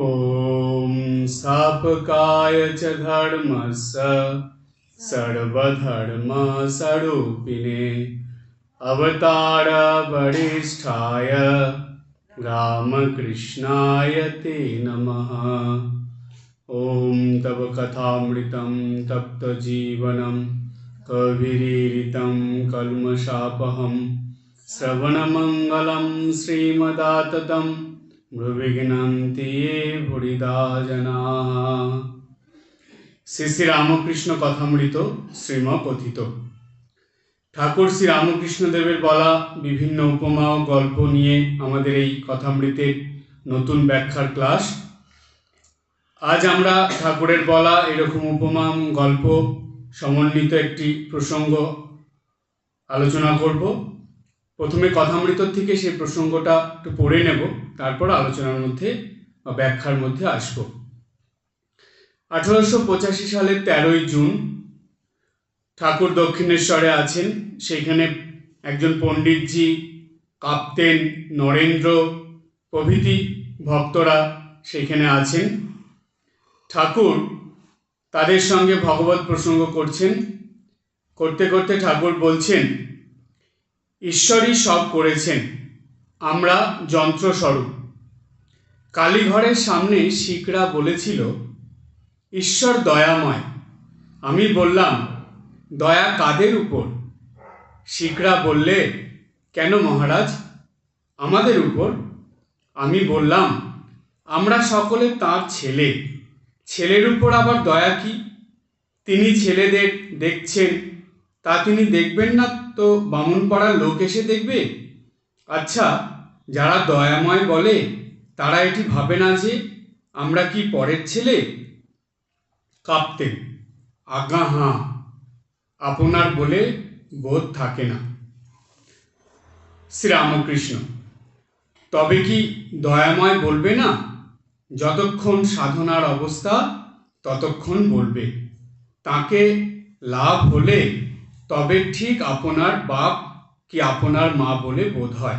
ॐ सापकाय च धर्मस सर्वधर्मस्वरूपिणे अवतारवरिष्ठाय रामकृष्णाय ते नमः। ॐ तव कथामृतं तप्तजीवनं कविरीरितं कल्मषापहं श्रवणमङ्गलं श्रीमदाततम् ভ্রুবিঘ্নন্তি ये ভুরিদা জনা। শ্রী শ্রী রামকৃষ্ণ কথামৃত শ্রীম কথিত। ঠাকুর শ্রী রামকৃষ্ণদেবের বলা বিভিন্ন উপমা ও গল্প নিয়ে আমাদের এই কথামৃতের নতুন ব্যাখ্যার ক্লাস। আজ আমরা ঠাকুরের বলা এরকম উপমা গল্প সমন্বিত একটি প্রসঙ্গ আলোচনা করব। প্রথমে কথামৃত থেকে সেই প্রসঙ্গটা একটু পড়ে নেব। তারপর আলোচনার মধ্যে বা ব্যাখ্যার মধ্যে আসব। আঠারোশো পঁচাশি সালের তেরোই জুন ঠাকুর দক্ষিণেশ্বরে আছেন। সেখানে একজন পণ্ডিতজি, কাপ্তেন নরেন্দ্র প্রভৃতি ভক্তরা সেখানে আছেন। ঠাকুর তাদের সঙ্গে ভগবত প্রসঙ্গ করছেন। করতে করতে ঠাকুর বলছেন, ঈশ্বরই সব করেছেন। আমরা যন্ত্রস্বরূপ। কালীঘরের সামনে শিখরা বলেছিল, ঈশ্বর দয়াময়, আমি বললাম, দয়া কাদের উপর? শিখরা বললে, কেন মহারাজ? আমাদের উপর? আমি বললাম, আমরা সকলে তার ছেলে। ছেলের উপর আবার দয়া কি? তিনি ছেলেদের দেখছেন, তা তিনি দেখবেন না তো বামুন পাড়ার লোক এসে দেখবে? আচ্ছা যারা দয়াময় বলে, তারা এটি ভাবে না যে, আমরা কি পরের ছেলে? কাঁপতেন আজ্ঞা হাঁ আপনার বলে বোধ থাকে না। শ্রীরামকৃষ্ণ, তবে কি দয়াময় বলবে না? যতক্ষণ সাধনার অবস্থা, ততক্ষণ বলবে। তাকে লাভ হলে, তবে ঠিক আপনার বাপ কি আপনার মা বলে বোধ হয়?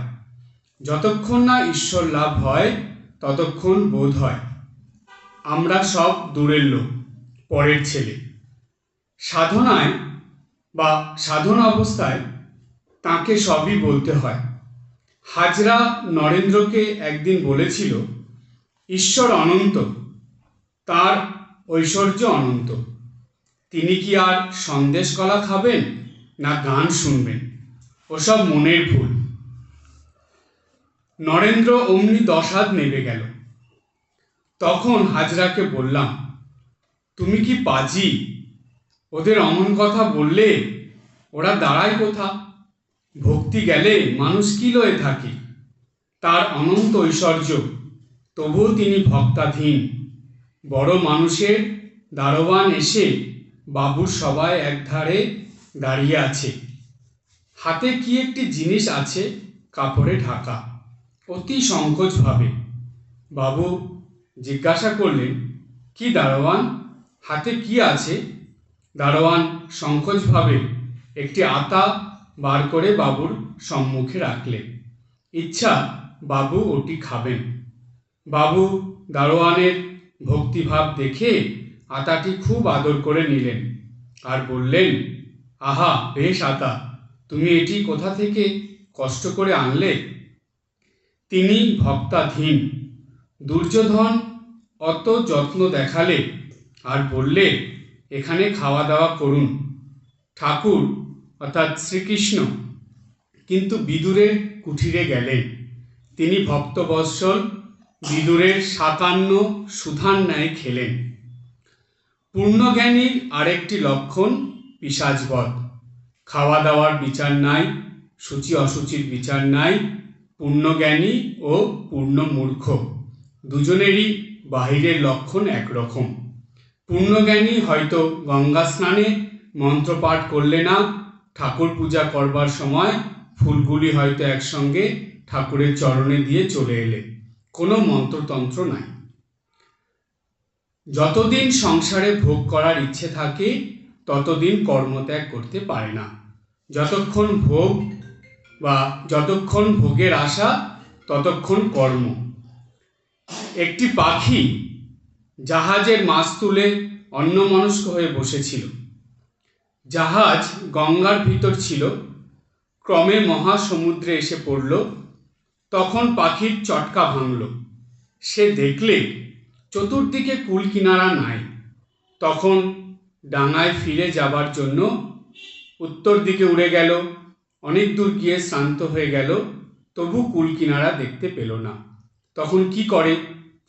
যতক্ষণ না ঈশ্বর লাভ হয়, ততক্ষণ বোধ হয়। আমরা সব দূরের লোক, পরের ছেলে। সাধনায় বা সাধনা অবস্থায় তাকে সবই বলতে হয়। হাজরা নরেন্দ্রকে একদিন বলেছিল, ঈশ্বর অনন্ত, তার ঐশ্বর্য অনন্ত। তিনি কি আর সন্দেশ কলা খাবেন না গান শুনবেন? ওসব মনের ভুল। নরেন্দ্র অমনি দশাদ নেমে গেল। তখন হাজরাকে বললাম, তুমি কি পাজি? ওদের অমন কথা বললে ওরা দাঁড়ায় কোথা ভক্তি গেলে মানুষ কি লয়ে থাকে? তার অনন্ত ঐশ্বর্য, তবুও তিনি ভক্তাধীন। বড় মানুষের দারোয়ান এসে বাবুর সবাই একধারে দাঁড়িয়ে আছে। হাতে কি একটি জিনিস আছে? কাপড়ে ঢাকা। অতি সংকোচভাবে। বাবু জিজ্ঞাসা করলেন, কি দারোয়ান? হাতে কি আছে? দারোয়ান সংকোচভাবে একটি আতা বার করে বাবুর সম্মুখে রাখলেন। ইচ্ছা, বাবু ওটি খাবেন। বাবু দারোয়ানের ভক্তিভাব দেখে আতাটি খুব আদর করে নিলেন আর বললেন, আহা, বেশ আতা। তুমি এটি কোথা থেকে কষ্ট করে আনলে? তিনি ভক্তাধীন, দুর্যোধন অত যত্ন দেখালে আর বললে, এখানে খাওয়া দাওয়া করুন। ঠাকুর অর্থাৎ শ্রীকৃষ্ণ কিন্তু বিদুরের কুঠিরে গেলেন তিনি ভক্তবৎসল বিদুরের সাতান্ন সুধান ন্যায় খেলেন। পূর্ণজ্ঞানীর আরেকটি লক্ষণ পিসাজবধ খাওয়া দাওয়ার বিচার নাই, সূচি অসুচির বিচার নাই, পূর্ণজ্ঞানী ও পূর্ণ মূর্খ দুজনেরই বাহিরের লক্ষণ একরকম। পূর্ণজ্ঞানী হয়তো গঙ্গা স্নানে মন্ত্রপাঠ করলে না, ঠাকুর পূজা করবার সময় ফুলগুলি হয়তো একসঙ্গে ঠাকুরের চরণে দিয়ে চলে এলে। কোনো মন্ত্রতন্ত্র নাই। যতদিন সংসারে ভোগ করার ইচ্ছে থাকে, ততদিন কর্মত্যাগ করতে পারে না। যতক্ষণ ভোগ বা যতক্ষণ ভোগের আশা, ততক্ষণ কর্ম। একটি পাখি জাহাজের মাছ তুলে অন্য অন্যমনস্ক হয়ে বসেছিল। জাহাজ গঙ্গার ভিতর ছিল, ক্রমে মহাসমুদ্রে এসে পড়ল, তখন পাখির চটকা ভাঙল। সে দেখলে চতুর্দিকে কুল কিনারা নাই, তখন ডাঙায় ফিরে যাবার জন্য উত্তর দিকে উড়ে গেল, অনেক দূর গিয়ে শ্রান্ত হয়ে গেল, তবু কুল কিনারা দেখতে পেল না। তখন কি করে?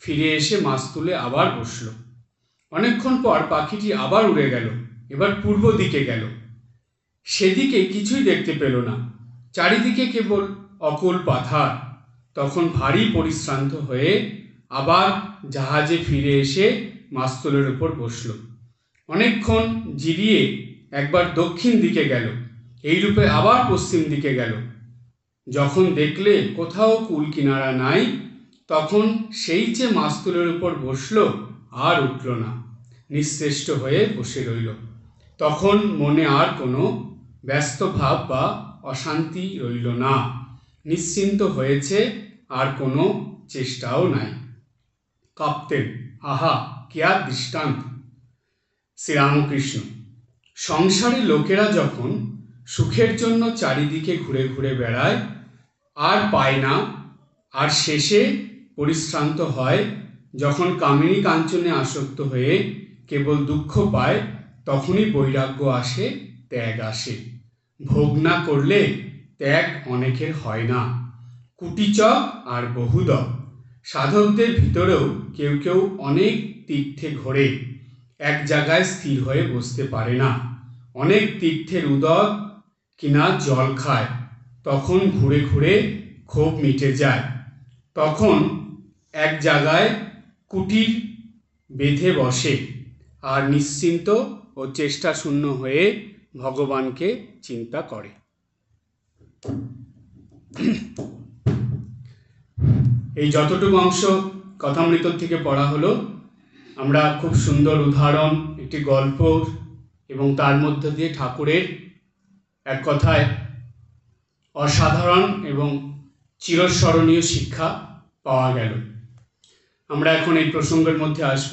ফিরে এসে মাছ তুলে আবার বসল। অনেকক্ষণ পর পাখিটি আবার উড়ে গেল, এবার পূর্ব দিকে গেল। সেদিকে কিছুই দেখতে পেল না। চারিদিকে কেবল অকুল পাথার। তখন ভারী পরিশ্রান্ত হয়ে আবার জাহাজে ফিরে এসে মাস্তুলের উপর বসল। অনেকক্ষণ জিরিয়ে একবার দক্ষিণ দিকে গেল এইরূপে আবার পশ্চিম দিকে গেল। যখন দেখলে কোথাও কুল কিনারা নাই, তখন সেই যে মাস্তুলের উপর বসল আর উঠল না নিঃশ্রেষ্ট হয়ে বসে রইল। তখন মনে আর কোনো ব্যস্ত ভাব বা অশান্তি রইল না, নিশ্চিন্ত হয়েছে আর কোনো চেষ্টাও নাই। কাঁপতেন, আহা কেয়া দৃষ্টান্ত। শ্রীরামকৃষ্ণ সংসারে লোকেরা যখন সুখের জন্য চারিদিকে ঘুরে ঘুরে বেড়ায়, আর পায় না, আর শেষে পরিশ্রান্ত হয়, যখন কামিনী কাঞ্চনে আসক্ত হয়ে কেবল দুঃখ পায়, তখনই বৈরাগ্য আসে, ত্যাগ আসে। ভোগ না করলে ত্যাগ অনেকের হয় না। কুটিচক আর বহুদক সাধকদের ভিতরেও কেউ কেউ অনেক তীর্থে ঘোরে, এক জায়গায় স্থির হয়ে বসতে পারে না। অনেক তীর্থের উদক কিনা জল খায়, তখন ঘুরে ঘুরে ক্ষোভ মিটে যায়। তখন এক জায়গায় কুটির বেঁধে বসে আর নিশ্চিন্ত ও চেষ্টা শূন্য হয়ে ভগবানকে চিন্তা করে। এই যতটুকু অংশ কথামৃত থেকে পড়া হলো, আমরা খুব সুন্দর উদাহরণ, একটি গল্প এবং তার মধ্য দিয়ে ঠাকুরের এক কথায় অসাধারণ এবং চিরস্মরণীয় শিক্ষা পাওয়া গেল। আমরা এখন এই প্রসঙ্গের মধ্যে আসব।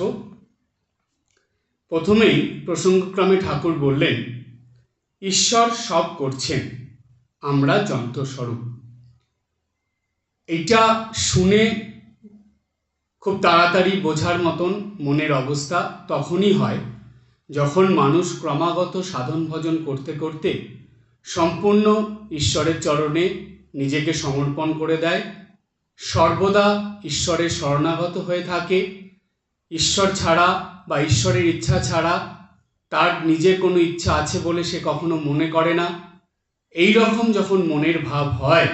প্রথমেই প্রসঙ্গক্রমে ঠাকুর বললেন, ঈশ্বর সব করছেন, আমরা যন্ত্রস্বরূপ। এইটা শুনে খুব তাড়াতাড়ি বোঝার মতন মনের অবস্থা তখনই হয় যখন মানুষ ক্রমাগত সাধন ভজন করতে করতে সম্পূর্ণ ঈশ্বরের চরণে নিজেকে সমর্পণ করে দেয়, সর্বদা ঈশ্বরের শরণাগত হয়ে থাকে। ঈশ্বর ছাড়া বা ঈশ্বরের ইচ্ছা ছাড়া তার নিজের কোনো ইচ্ছা আছে বলে সে কখনো মনে করে না। এই রকম যখন মনের ভাব হয়,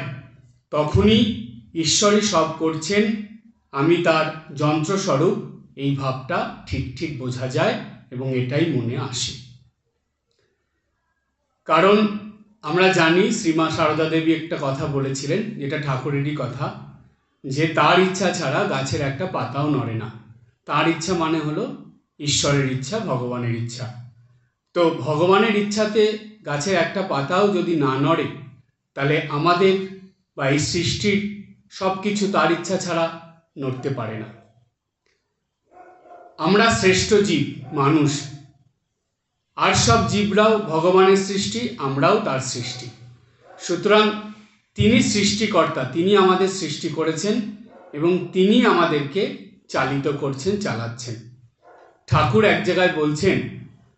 তখনই ঈশ্বরই সব করছেন। আমি তার যন্ত্রস্বরূপ এই ভাবটা ঠিক ঠিক বোঝা যায়। এবং এটাই মনে আসে। কারণ আমরা জানি শ্রীমা সারদা দেবী একটা কথা বলেছিলেন, যেটা ঠাকুরেরই কথা, যে তার ইচ্ছা ছাড়া গাছের একটা পাতাও নড়ে না। তার ইচ্ছা মানে হলো ঈশ্বরের ইচ্ছা, ভগবানের ইচ্ছা। তো ভগবানের ইচ্ছাতে গাছের একটা পাতাও যদি না নড়ে, তাহলে আমাদের বা এই সৃষ্টির সব কিছু তার ইচ্ছা ছাড়া নড়তে পারে না। আমরা শ্রেষ্ঠ জীব, মানুষ। আর সব জীবরাও ভগবানের সৃষ্টি, আমরাও তার সৃষ্টি। সুতরাং তিনি সৃষ্টিকর্তা, তিনি আমাদের সৃষ্টি করেছেন এবং তিনি আমাদেরকে চালিত করছেন, চালাচ্ছেন। ঠাকুর এক জায়গায় বলছেন,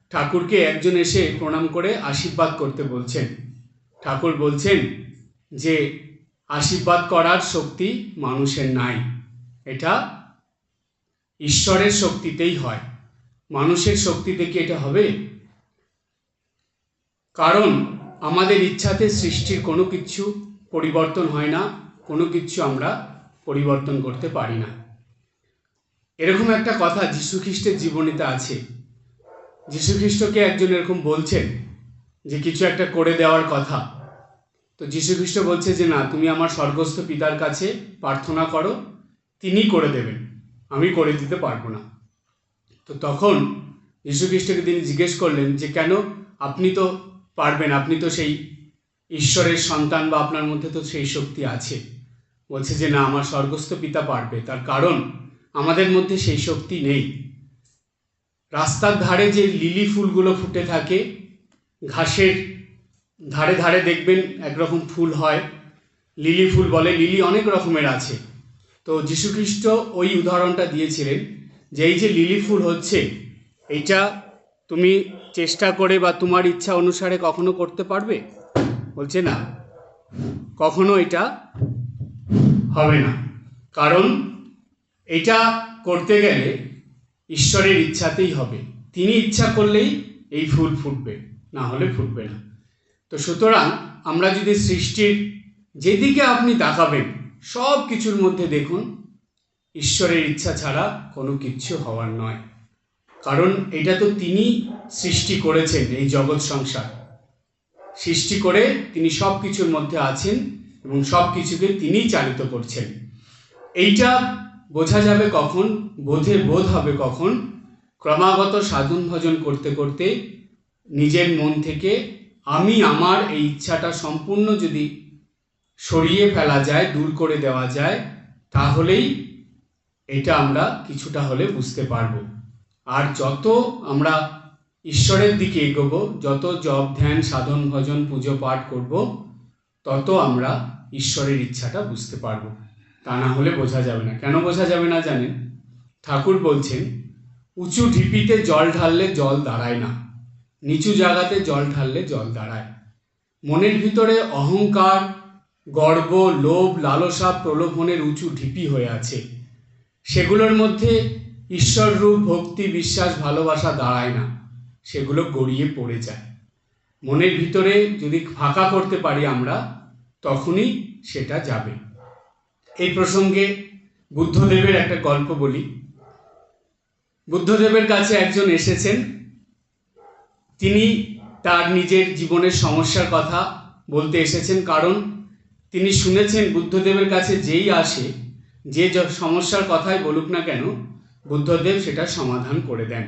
ঠাকুরকে একজন এসে প্রণাম করে আশীর্বাদ করতে বলছেন। ঠাকুর বলছেন যে, আশীর্বাদ করার শক্তি মানুষের নাই। এটা ঈশ্বরের শক্তিতেই হয়। মানুষের শক্তিতে কি এটা হবে? কারণ আমাদের ইচ্ছাতে সৃষ্টির কোনো কিছু পরিবর্তন হয় না, কোনো কিছু আমরা পরিবর্তন করতে পারি না। এরকম একটা কথা যীশুখ্রিস্টের জীবনীতে আছে। যীশুখ্রিস্টকে একজন এরকম বলছেন যে কিছু একটা করে দেওয়ার কথা। তো যীশুখ্রিস্ট বলছে যে, না, তুমি আমার স্বর্গস্থ পিতার কাছে প্রার্থনা করো, তিনি করে দেবেন। আমি করে দিতে পারব না। তো তখন যীশুখ্রিস্টকে তিনি জিজ্ঞেস করলেন যে, কেন? আপনি তো পারবেন, আপনি তো সেই ঈশ্বরের সন্তান বা আপনার মধ্যে তো সেই শক্তি আছে। বলছে যে, না, আমার স্বর্গস্থ পিতা পারবে, তার কারণ আমাদের মধ্যে সেই শক্তি নেই। রাস্তার ধারে যে লিলি ফুলগুলো ফুটে থাকে, ঘাসের ধারে ধারে দেখবেন একরকম ফুল হয়। লিলি ফুল বলে, লিলি অনেক রকমের আছে। তো যীশুখ্রিস্ট ওই উদাহরণটা দিয়েছিলেন যে এই যে লিলি ফুল হচ্ছে, এইটা তুমি চেষ্টা করে বা তোমার ইচ্ছা অনুসারে কখনো করতে পারবে? বলছে না। কখনো এটা হবে না। কারণ এটা করতে গেলে ঈশ্বরের ইচ্ছাতেই হবে। তিনি ইচ্ছা করলেই এই ফুল ফুটবে, না হলে ফুটবে না। তো সুতরাং আমরা যদি সৃষ্টির যেদিকে আপনি তাকাবেন সব কিছুর মধ্যে দেখুন, ঈশ্বরের ইচ্ছা ছাড়া কোনো কিচ্ছু হওয়ার নয়। কারণ এটা তো তিনি সৃষ্টি করেছেন, এই জগৎ সংসার। সৃষ্টি করে তিনি সব কিছুর মধ্যে আছেন এবং সব কিছুকে তিনিই চালিত করছেন। এইটা বোঝা যাবে কখন, বোধে বোধ হবে কখন, ক্রমাগত সাধন ভজন করতে করতে নিজের মন থেকে আমি আমার এই ইচ্ছাটা সম্পূর্ণ যদি সরিয়ে ফেলা যায়, দূর করে দেওয়া যায়, তাহলেই এটা আমরা কিছুটা হলে বুঝতে পারব। আর যত আমরা ঈশ্বরের দিকে এগোবো, যত জপ, ধ্যান, সাধন, ভজন, পুজো, পাঠ করব, তত আমরা ঈশ্বরের ইচ্ছাটা বুঝতে পারব। তা না হলে বোঝা যাবে না। কেন বোঝা যাবে না জানেন? ঠাকুর বলছেন, উঁচু ঢিপিতে জল ঢাললে জল দাঁড়ায় না। নিচু জায়গাতে জল ঢাললে জল দাঁড়ায়। মনের ভিতরে অহংকার গর্ব, লোভ, লালসা, প্রলোভনের উঁচু ঢিপি হয়ে আছে। সেগুলোর মধ্যে ঈশ্বর রূপ, ভক্তি, বিশ্বাস, ভালোবাসা দাঁড়ায় না। সেগুলো গড়িয়ে পড়ে যায়। মনের ভিতরে যদি ফাঁকা করতে পারি আমরা, তখনই সেটা যাবে। এই প্রসঙ্গে বুদ্ধদেবের একটা গল্প বলি। বুদ্ধদেবের কাছে একজন এসেছেন। তিনি তার নিজের জীবনের সমস্যার কথা বলতে এসেছেন, কারণ তিনি শুনেছেন বুদ্ধদেবের কাছে যেই আসে, যে সমস্যার কথাই বলুক না কেন, বুদ্ধদেব সেটা সমাধান করে দেন।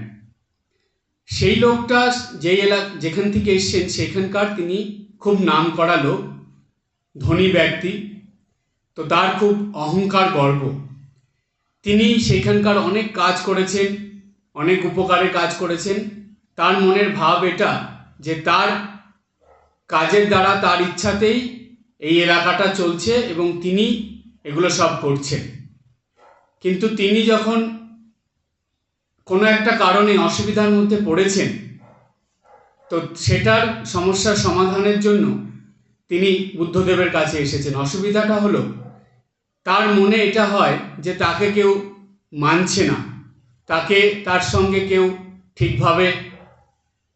সেই লোকটা যেই এলাক যেখান থেকে এসছেন, সেখানকার তিনি খুব নাম করা লোক, ধনী ব্যক্তি, তো তার খুব অহংকার গর্ব। তিনি সেখানকার অনেক কাজ করেছেন, অনেক উপকারের কাজ করেছেন। তার মনের ভাব এটা যে তার কাজের দ্বারা তার ইচ্ছাতেই এই এলাকাটা চলছে এবং তিনি এগুলো সব করছেন। কিন্তু তিনি যখন কোনো একটা কারণে অসুবিধার মধ্যে পড়েছেন, তো সেটার সমস্যার সমাধানের জন্য তিনি বুদ্ধদেবের কাছে এসেছেন। অসুবিধাটা হলো, তার মনে এটা হয় যে তাকে কেউ মানছে না। তাকে, তার সঙ্গে কেউ ঠিকভাবে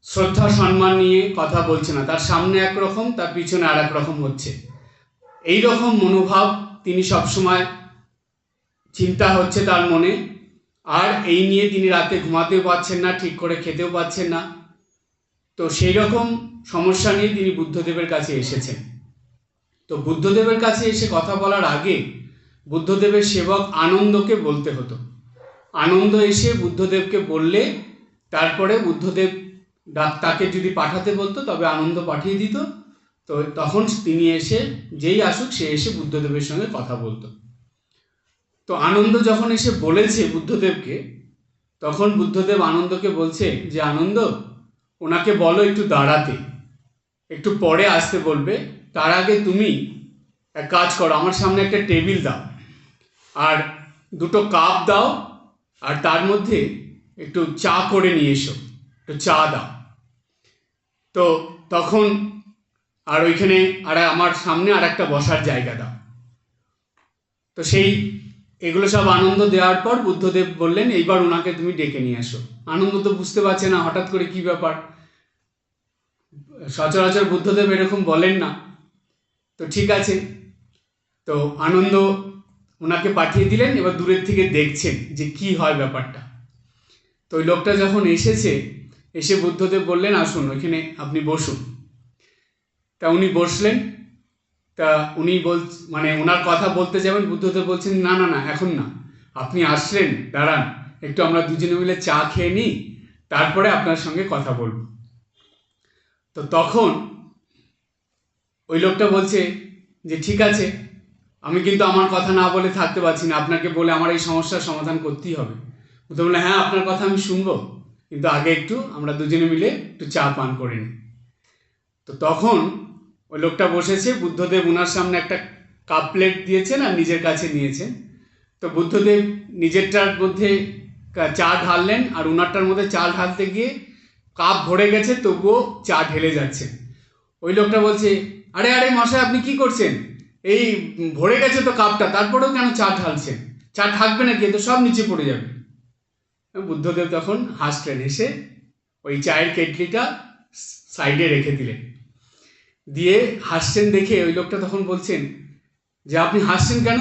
শ্রদ্ধা, সম্মান নিয়ে কথা বলছে না। তার সামনে একরকম, তার পিছনে আর রকম হচ্ছে। এই রকম মনোভাব তিনি সবসময় চিন্তা হচ্ছে তার মনে। আর এই নিয়ে তিনি রাতে ঘুমাতেও পাচ্ছেন না, ঠিক করে খেতেও পাচ্ছেন না। তো সেই রকম সমস্যা নিয়ে তিনি বুদ্ধদেবের কাছে এসেছেন। তো বুদ্ধদেবের কাছে এসে কথা বলার আগে বুদ্ধদেবের সেবক আনন্দকে বলতে হতো। আনন্দ এসে বুদ্ধদেবকে বললে, তারপরে বুদ্ধদেব তাকে যদি পাঠাতে বলতো, তবে আনন্দ পাঠিয়ে দিত। তো তখন তিনি এসে, যেই আসুক সে এসে বুদ্ধদেবের সঙ্গে কথা বলতো। তো আনন্দ যখন এসে বলেছে বুদ্ধদেবকে, তখন বুদ্ধদেব আনন্দকে বলছে যে, আনন্দ, ওনাকে বলো একটু দাঁড়াতে। একটু পরে আসতে বলবে। তার আগে তুমি এক কাজ করো, আমার সামনে একটা টেবিল দাও। আর দুটো কাপ দাও, আর তার মধ্যে একটু চা করে নিয়ে এসো। একটু চা দাও। তো তখন আর ওইখানে আর আমার সামনে আর একটা বসার জায়গা দাও। তো সেই, এগুলো সব আনন্দ দেওয়ার পর বুদ্ধদেব বললেন, এইবার ওনাকে তুমি ডেকে নিয়ে আসো। আনন্দ তো বুঝতে পারছে না হঠাৎ করে কি ব্যাপার। সচরাচর বুদ্ধদেব এরকম বলেন না। তো ঠিক আছে। তো আনন্দ ওনাকে পাঠিয়ে দিলেন, এবার দূরের থেকে দেখছেন যে কি হয় ব্যাপারটা। তো ওই লোকটা যখন এসেছে, এসে বুদ্ধদেব বললেন, আসুন, ওইখানে আপনি বসুন। তা উনি বসলেন। তা উনি বল মানে ওনার কথা বলতে যাবেন, বুদ্ধদেব বলছেন, না না না, এখন না। আপনি আসলেন, দাঁড়ান। একটু আমরা দুজনে মিলে চা খেয়ে নিই, তারপরে আপনার সঙ্গে কথা বলব। তো তখন ওই লোকটা বলছে যে, ঠিক আছে, আমি কিন্তু আমার কথা না বলে থাকতে পারছি না। আপনাকে বলে আমার এই সমস্যার সমাধান করতেই হবে। বুদ্ধ বললে হ্যাঁ আপনার কথা আমি শুনব। কিন্তু আগে একটু আমরা দুজনে মিলে একটু চা পান করে নিই। তো তখন ওই লোকটা বসেছে, বুদ্ধদেব ওনার সামনে একটা কাপ প্লেট দিয়েছেন আর নিজের কাছে নিয়েছেন। তো বুদ্ধদেব নিজেরটার মধ্যে চা ঢাললেন আর উনারটার মধ্যে চা ঢালতে গিয়ে কাপ ভরে গেছে, তবুও চা ঢেলে যাচ্ছে। ওই লোকটা বলছে, আরে আরে মশাই, আপনি কি করছেন? এই ভরে গেছে তো কাপটা, তারপরেও কেন চা ঢালছেন? চা থাকবে নাকি? এ তো সব নিচে পড়ে যাবে। বুদ্ধদেব তখন হাসলেন হেসে ওই চায়ের কেটলিটা সাইডে রেখে দিলেন। দিয়ে হাসছেন দেখে ওই লোকটা তখন বলছেন যে, আপনি হাসছেন কেন?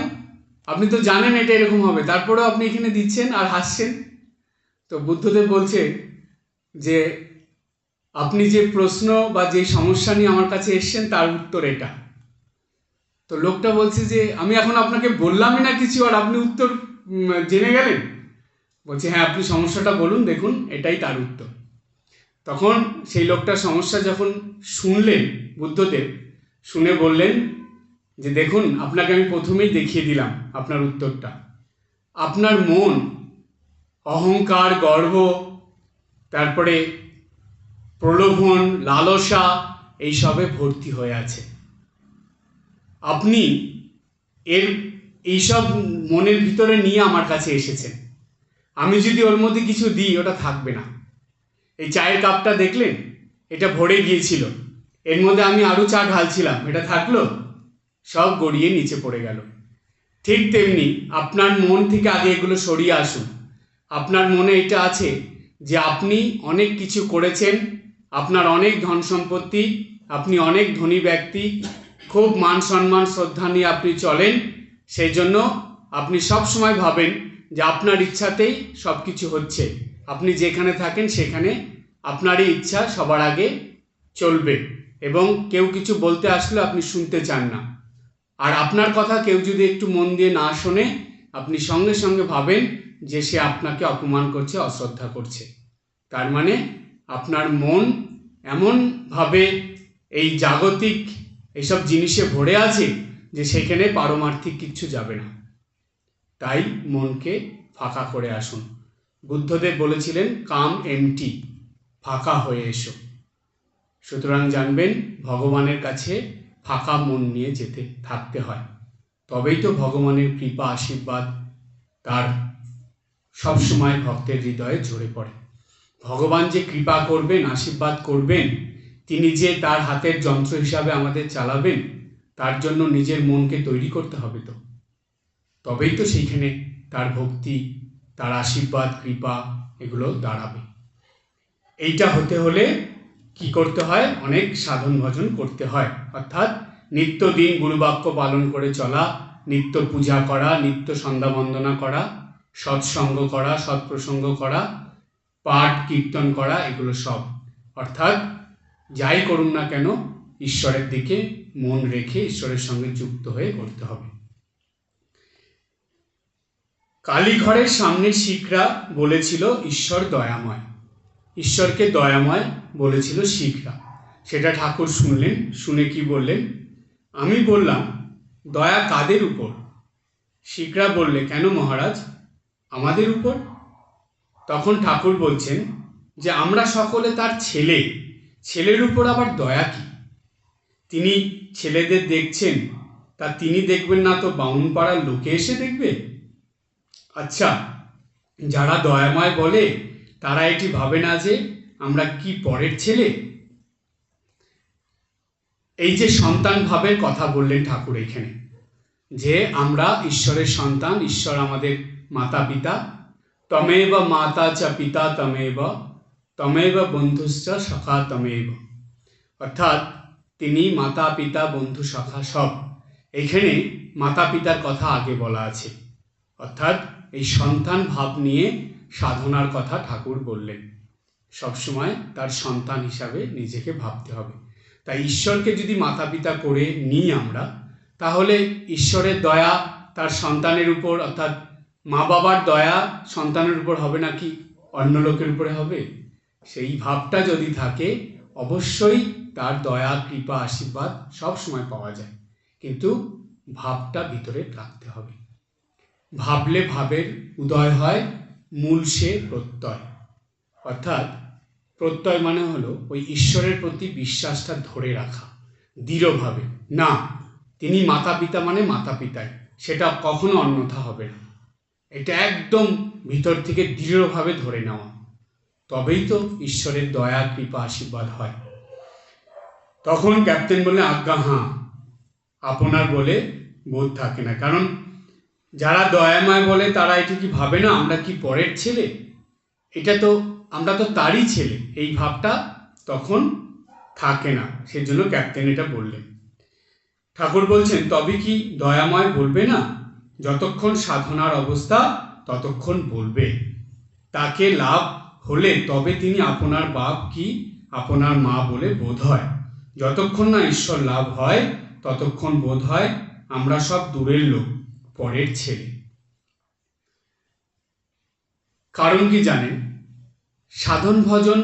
আপনি তো জানেন এটা এরকম হবে। তারপরেও আপনি এখানে দিচ্ছেন আর হাসছেন। তো বুদ্ধদেব বলছে যে, আপনি যে প্রশ্ন বা যে সমস্যা নিয়ে আমার কাছে এসছেন, তার উত্তর এটা। তো লোকটা বলছে যে, আমি এখন আপনাকে বললামই না কিছু, আর আপনি উত্তর জেনে গেলেন? বলছে হ্যাঁ আপনি সমস্যাটা বলুন, দেখুন, এটাই তার উত্তর। তখন সেই লোকটার সমস্যা যখন শুনলেন বুদ্ধদেব শুনে বললেন যে দেখুন, আপনাকে আমি প্রথমেই দেখিয়ে দিলাম আপনার উত্তরটা। আপনার মন, অহংকার, গর্ব, তারপরে প্রলোভন, লালসা এইসবে ভর্তি হয়ে আছে। আপনি এর এইসব মনের ভিতরে নিয়ে আমার কাছে এসেছেন। আমি যদি ওর মধ্যে কিছু দিই, ওটা থাকবে না। এই চায়ের কাপটা দেখলেন? এটা ভরে গিয়েছিল। এর মধ্যে আমি আরও চা ঢালছিলাম, এটা থাকল? সব গড়িয়ে নিচে পড়ে গেল। ঠিক তেমনি আপনার মন থেকে আগে এগুলো সরিয়ে আসুন। আপনার মনে এটা আছে যে আপনি অনেক কিছু করেছেন, আপনার অনেক ধন সম্পত্তি, আপনি অনেক ধনী ব্যক্তি, খুব মান সম্মান শ্রদ্ধা নিয়ে আপনি চলেন সেই জন্য আপনি সব সময় ভাবেন যে আপনার ইচ্ছাতেই সব কিছু হচ্ছে। আপনি যেখানে থাকেন সেখানে আপনারই ইচ্ছা সবার আগে চলবে। এবং কেউ কিছু বলতে আসলে আপনি শুনতে চান না। আর আপনার কথা কেউ যদি একটু মন দিয়ে না শোনে, আপনি সঙ্গে সঙ্গে ভাবেন যে সে আপনাকে অপমান করছে, অশ্রদ্ধা করছে। তার মানে আপনার মন এমনভাবে এই জাগতিক এইসব জিনিসে ভরে আছে যে সেখানে পারমার্থিক কিচ্ছু যাবে না। তাই মনকে ফাঁকা করে আসুন। বুদ্ধদেব বলেছিলেন, কাম এমটি, ফাঁকা হয়ে এসো। সুতরাং জানবেন, ভগবানের কাছে ফাঁকা মন নিয়ে যেতে, থাকতে হয়। তবেই তো ভগবানের কৃপা, আশীর্বাদ তার সবসময় ভক্তের হৃদয়ে ঝরে পড়ে। ভগবান যে কৃপা করবেন, আশীর্বাদ করবেন, তিনি যে তার হাতের যন্ত্র হিসাবে আমাদের চালাবেন, তার জন্য নিজের মনকে তৈরি করতে হবে তো। তবেই তো সেইখানে তার ভক্তি, তার আশীর্বাদ, কৃপা এগুলো দাঁড়াবে। এইটা হতে হলে কি করতে হয়? অনেক সাধন ভজন করতে হয়। অর্থাৎ নিত্যদিন গুরুবাক্য পালন করে চলা, নিত্য পূজা করা, নিত্য সন্ধ্যা বন্দনা করা, সৎসঙ্গ করা, সৎপ্রসঙ্গ করা, পাঠ, কীর্তন করা, এগুলো সব। অর্থাৎ যাই করুন না কেন, ঈশ্বরের দিকে মন রেখে ঈশ্বরের সঙ্গে যুক্ত হয়ে করতে হবে। কালীঘরের সামনে শিখরা বলেছিল, ঈশ্বর দয়াময়। ঈশ্বরকে দয়াময় বলেছিল শিখরা। সেটা ঠাকুর শুনলেন, শুনে কি বললেন? আমি বললাম, দয়া কাদের উপর? শিখরা বললে, কেন মহারাজ? আমাদের উপর? তখন ঠাকুর বলছেন যে, আমরা সকলে তার ছেলে। ছেলের উপর আবার দয়া কি? তিনি ছেলেদের দেখছেন, তা তিনি দেখবেন না তো বাউন পাড়ার লোকে এসে দেখবে? আচ্ছা যারা দয়াময় বলে তারা এটি ভাবে না যে আমরা কি পরের ছেলে? এই যে সন্তান ভাবের কথা বললেন ঠাকুর এখানে, যে আমরা ঈশ্বরের সন্তান, ঈশ্বর আমাদের মাতা পিতা তমেব মাতা চা পিতা তমে বা তমেব তমেব বন্ধুশ্চ সখা তমেব। অর্থাৎ তিনি মাতা পিতা বন্ধু, সখা সব। এখানে মাতা পিতার কথা আগে বলা আছে। অর্থাৎ এই সন্তান ভাব নিয়ে সাধনার কথা ঠাকুর বললেন। সবসময় তার সন্তান হিসাবে নিজেকে ভাবতে হবে। তাই ঈশ্বরকে যদি মাতা পিতা করে নিই আমরা, তাহলে ঈশ্বরের দয়া তার সন্তানের উপর, অর্থাৎ মা বাবার দয়া সন্তানের উপর হবে নাকি অন্য লোকের উপরে হবে? সেই ভাবটা যদি থাকে, অবশ্যই তার দয়া, কৃপা, আশীর্বাদ সব সময় পাওয়া যায়। কিন্তু ভাবটা ভিতরে রাখতে হবে। ভাবলে ভাবের উদয় হয় মূল সে প্রত্যয়। অর্থাৎ প্রত্যয় মানে হলো ওই ঈশ্বরের প্রতি বিশ্বাসটা ধরে রাখা, দৃঢ়ভাবে। না, তিনি মাতা পিতা মানে মাতা পিতাই সেটা কখনো অন্যথা হবে না। এটা একদম ভিতর থেকে দৃঢ়ভাবে ধরে নেওয়া। তবেই তো ঈশ্বরের দয়া, কৃপা, আশীর্বাদ হয়। তখন ক্যাপ্টেন বলে আজ্ঞা, হাঁ। আপনার বলে বোধ থাকে না। কারণ যারা দয়াময় বলে, তারা এটি কি ভাবে না? আমরা কি পরের ছেলে? এটা তো, আমরা তো তারই ছেলে। এই ভাবটা তখন থাকে না। সেজন্য ক্যাপ্টেন এটা বললেন। ঠাকুর বলছেন, তবে কি দয়াময় বলবে না? যতক্ষণ সাধনার অবস্থা, ততক্ষণ বলবে। তাকে লাভ হলে তবে তিনি আপনার বাপ কি? আপনার মা বলে বোধ হয়। যতক্ষণ না ঈশ্বর লাভ হয়, ততক্ষণ বোধ হয় আমরা সব দূরের লোক। পরের ছেলে। কারণ কি জানেন সাধন ভজন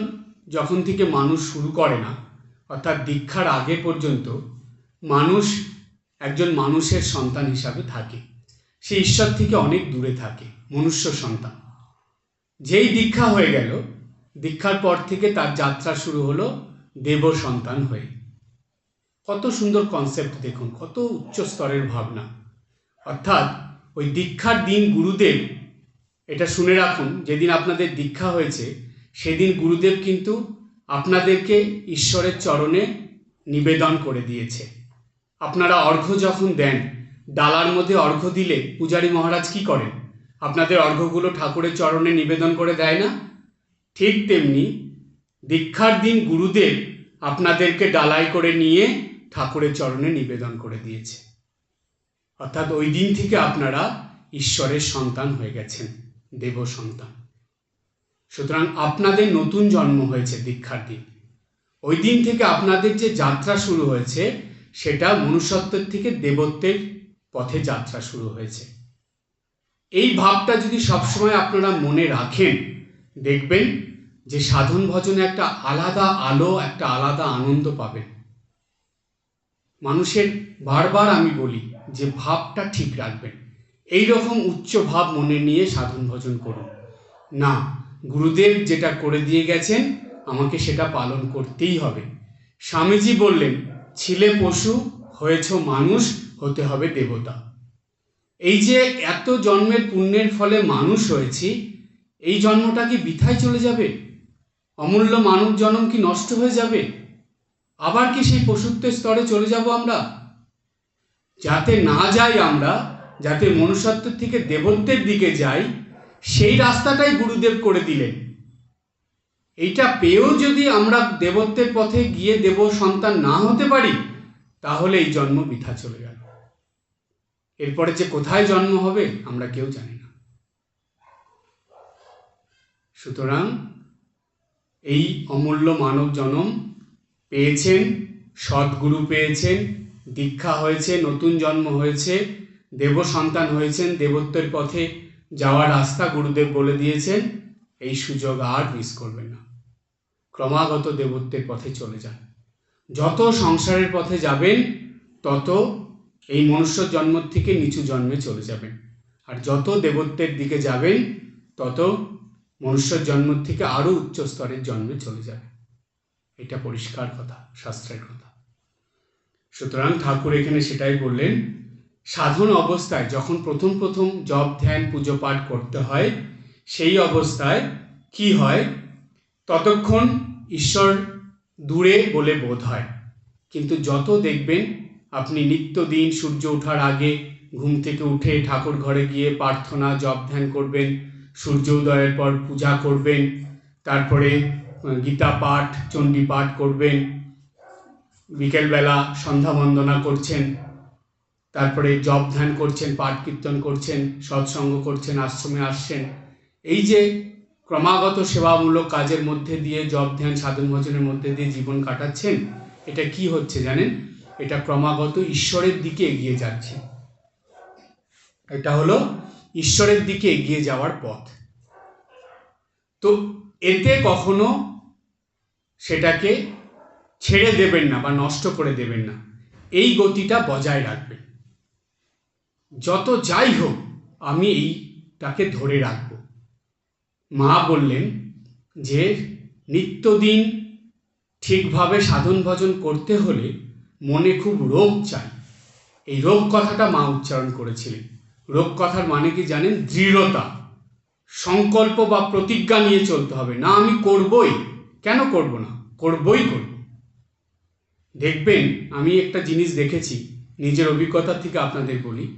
যখন থেকে মানুষ শুরু করে না, অর্থাৎ দীক্ষার আগে পর্যন্ত মানুষ একজন মানুষের সন্তান হিসাবে থাকে। সে ঈশ্বর থেকে অনেক দূরে থাকে, মনুষ্য সন্তান। যেই দীক্ষা হয়ে গেল, দীক্ষার পর থেকে তার যাত্রা শুরু হলো দেব সন্তান হয়ে। কত সুন্দর কনসেপ্ট দেখুন, কত উচ্চ স্তরের ভাবনা। অর্থাৎ ওই দীক্ষার দিন গুরুদেব, এটা শুনে রাখুন, যেদিন আপনাদের দীক্ষা হয়েছে, সেদিন গুরুদেব কিন্তু আপনাদেরকে ঈশ্বরের চরণে নিবেদন করে দিয়েছে। আপনারা অর্ঘ্য যখন দেন, ডালার মধ্যে অর্ঘ্য দিলে পূজারী মহারাজ কি করেন? আপনাদের অর্ঘ্যগুলো ঠাকুরের চরণে নিবেদন করে দেয় না? ঠিক তেমনি দীক্ষার দিন গুরুদেব আপনাদেরকে ডালাই করে নিয়ে ঠাকুরের চরণে নিবেদন করে দিয়েছে। অর্থাৎ ওই দিন থেকে আপনারা ঈশ্বরের সন্তান হয়ে গেছেন, দেব সন্তান। সুতরাং আপনাদের নতুন জন্ম হয়েছে দীক্ষার দিন। ওই দিন থেকে আপনাদের যে যাত্রা শুরু হয়েছে, সেটা মনুষ্যত্বের থেকে দেবত্বের পথে যাত্রা শুরু হয়েছে। এই ভাবটা যদি সবসময় আপনারা মনে রাখেন, দেখবেন যে সাধন ভজনে একটা আলাদা আলো, একটা আলাদা আনন্দ পাবেন। মানুষের বারবার আমি বলি যে ভাবটা ঠিক রাখবেন। এই রকম উচ্চ ভাব মনে নিয়ে সাধন ভজন করুন। না, গুরুদেব যেটা করে দিয়ে গেছেন, আমাকে সেটা পালন করতেই হবে। স্বামীজি বললেন, ছিলে পশু, হয়েছ মানুষ, হতে হবে দেবতা। এই যে এত জন্মের পুণ্যের ফলে মানুষ হয়েছি, এই জন্মটা কি বৃথায় চলে যাবে? অমূল্য মানব জন্ম কি নষ্ট হয়ে যাবে? আবার কি সেই পশুত্বের স্তরে চলে যাব আমরা? যাতে না যাই আমরা, যাতে মনুষ্যত্ব থেকে দেবত্বের দিকে যাই, সেই রাস্তাটাই গুরুদেব করে দিলেন। এইটা পেয়েও যদি আমরা দেবত্বের পথে গিয়ে দেব সন্তান না হতে পারি, তাহলে এই জন্ম বৃথা চলে গেল। এরপরে যে কোথায় জন্ম হবে, আমরা কেউ জানি না। সুতরাং এই অমূল্য মানব জন্ম পেয়েছেন, সদ্গুরু পেয়েছেন দীক্ষা হয়েছে, নতুন জন্ম হয়েছে, দেব সন্তান হয়েছেন, দেবত্বের পথে যাওয়ার রাস্তা গুরুদেব বলে দিয়েছেন, এই সুযোগ আর মিস করবেন না। ক্রমাগত দেবত্বের পথে চলে যান। যত সংসারের পথে যাবেন, তত এই মনুষ্য জন্ম থেকে নিচু জন্মে চলে যাবেন। আর যত দেবত্বের দিকে যাবেন, তত মনুষ্য জন্ম থেকে আরও উচ্চ স্তরের জন্মে চলে যাবে এটা পরিষ্কার কথা, শাস্ত্রের কথা। সুতরাং ঠাকুর এখানে সেটাই বললেন, সাধন অবস্থায় যখন প্রথম প্রথম জপ, ধ্যান, পুজো পাঠ করতে হয়, সেই অবস্থায় কি হয়? ততক্ষণ ঈশ্বর দূরে বলে বোধ হয়। কিন্তু যত দেখবেন, আপনি নিত্যদিন সূর্য ওঠার আগে ঘুম থেকে উঠে ঠাকুর ঘরে গিয়ে প্রার্থনা, জপ, ধ্যান করবেন, সূর্য উদয়ের পর পূজা করবেন, তারপরে গীতা পাঠ, চণ্ডী পাঠ করবেন বিকেলবেলা সন্ধ্যা বন্দনা করছেন, তারপরে জপ ধ্যান করছেন, পাঠ কীর্তন করছেন, সৎসঙ্গ করছেন, আশ্রমে আসছেন। এই যে ক্রমাগত সেবামূলক কাজের মধ্যে দিয়ে জপ ধ্যান, সাধন ভজনের মধ্যে দিয়ে জীবন কাটাচ্ছেন, এটা কি হচ্ছে জানেন? এটা ক্রমাগত ঈশ্বরের দিকে এগিয়ে যাচ্ছে। এটা হলো ঈশ্বরের দিকে এগিয়ে যাওয়ার পথ। তো এতে কখনো সেটাকে ছেড়ে দেবেন না বা নষ্ট করে দেবেন না। এই গতিটা বজায় রাখবেন। যত যাই হোক, আমি এইটাকে ধরে রাখব। মা বললেন যে, নিত্যদিন ঠিকভাবে সাধন ভজন করতে হলে মনে খুব রোগ চাই। এই রোগ কথাটা মা উচ্চারণ করেছিলেন। রোগ কথার মানে কি জানেন? দৃঢ়তা। সংকল্প বা প্রতিজ্ঞা নিয়ে চলতে হবে। না, আমি করবই। কেন করব না? করবই করব। দেখবেন, আমি একটা জিনিস দেখেছি, নিজের অভিজ্ঞতা থেকে আপনাদের বলি।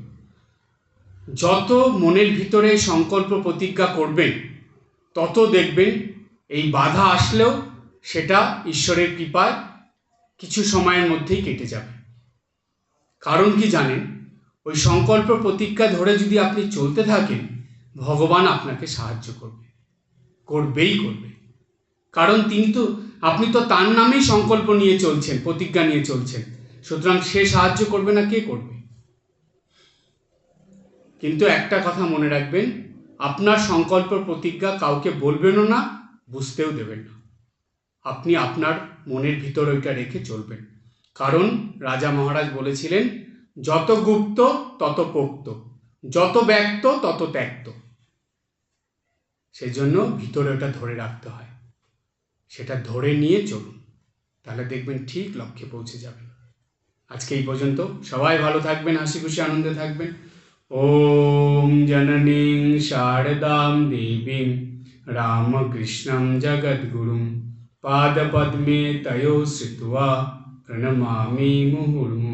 যত মনের ভিতরে সংকল্প প্রতিজ্ঞা করবেন, তত দেখবেন এই বাধা আসলেও সেটা ঈশ্বরের কৃপায় কিছু সময়ের মধ্যেই কেটে যাবে। কারণ কি জানেন, ওই সংকল্প প্রতিজ্ঞা ধরে যদি আপনি চলতে থাকেন, ভগবান আপনাকে সাহায্য করবে, করবেই করবে। কারণ তিনি তো আপনি তো তার নামেই সংকল্প নিয়ে চলছেন, প্রতিজ্ঞা নিয়ে চলছেন। সুতরাং সে সাহায্য করবে না, কে করবে? কিন্তু একটা কথা মনে রাখবেন, আপনার সংকল্প প্রতিজ্ঞা কাউকে বলবেনও না, বুঝতেও দেবেন না। আপনি আপনার মনের ভিতর ওইটা রেখে চলবেন। কারণ রাজা মহারাজ বলেছিলেন, যত গুপ্ত, তত পোক্ত। যত ব্যক্ত, তত ত্যক্ত। সেজন্য ভিতরে ওটা ধরে রাখতে হয়। সেটা ধরে নিয়ে চলুন। তাহলে দেখবেন ঠিক লক্ষ্যে পৌঁছে যাবে। আজকে এই পর্যন্ত। সবাই ভালো থাকবেন, হাসি খুশি, আনন্দে থাকবেন। ওম জননীং শারদাম দেবীং রামকৃষ্ণম জগদ্গুরুম। পাদপদ্মে তয়ো শ্রিত্वा প্রণমামি মুহুর্মুহুঃ